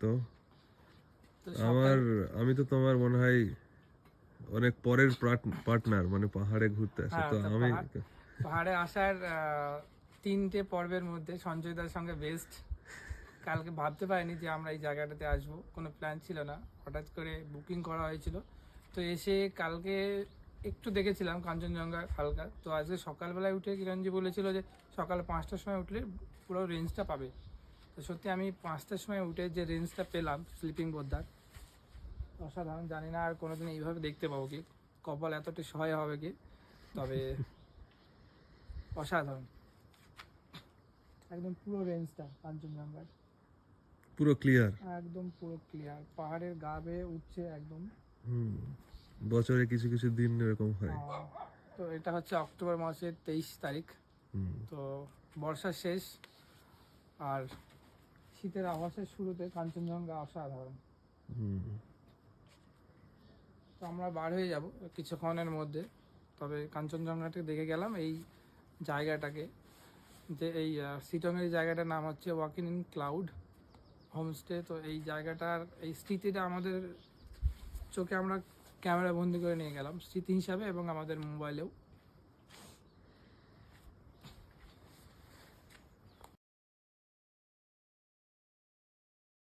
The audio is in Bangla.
তো আমার আমি তো তোমার মনে হয় অনেক পরের পার্টনার মানে পাহাড়ে ঘুরতে আসে হ্যাঁ, তো আমি পাহাড়ে আসার তিনটে পর্বের মধ্যে সঞ্জয়দার সঙ্গে বেস্ট কালকে ভাবতে পারিনি যে আমরা এই জায়গাটাতে আসব কোনো প্ল্যান ছিল না। হঠাৎ করে বুকিং করা হয়েছিল। তো এসে কালকে একটু দেখেছিলাম কাঞ্চনজঙ্ঘা হালকা। তো আজকে সকালবেলায় উঠে কিরণজি বলেছিল যে সকাল পাঁচটার সময় উঠলে পুরো রেঞ্জটা পাবে। তো সত্যি আমি পাঁচটার সময় উঠে যে রেঞ্জটা পেলাম স্লিপিং বোদ্ধার অসাধারণ জানি না আর কোনোদিন এইভাবে দেখতে পাবো কি কপাল এতটা সহায় হবে কি তবে অসাধারণ। একদম পুরো রেঞ্জটা কাঞ্চনজঙ্ঘার পুরো ক্লিয়ার একদম পুরো ক্লিয়ার পাহাড়ের গা বেয়ে উঠছে একদম। হুম বছরে কিছু কিছু দিন এরকম হয়। তো এটা হচ্ছে অক্টোবর মাসের তেইশ তারিখ। হুম। তো বর্ষার শেষ আর শীতের আভাসের শুরুতে কাঞ্চনজঙ্ঘা অসাধারণ। তো আমরা বার হয়ে যাব কিছুক্ষণের মধ্যে। তবে কাঞ্চনজঙ্ঘাটাকে দেখে গেলাম এই জায়গাটাকে যে এই সিটংয়ের জায়গাটার নাম হচ্ছে ওয়াকিং ইন ক্লাউড হোমস্টে তো এই জায়গাটার এই স্মৃতিটা আমাদের চোখে আমরা ক্যামেরা বন্দি করে নিয়ে গেলাম। স্মৃতি হিসাবে এবং আমাদের মোবাইলেও।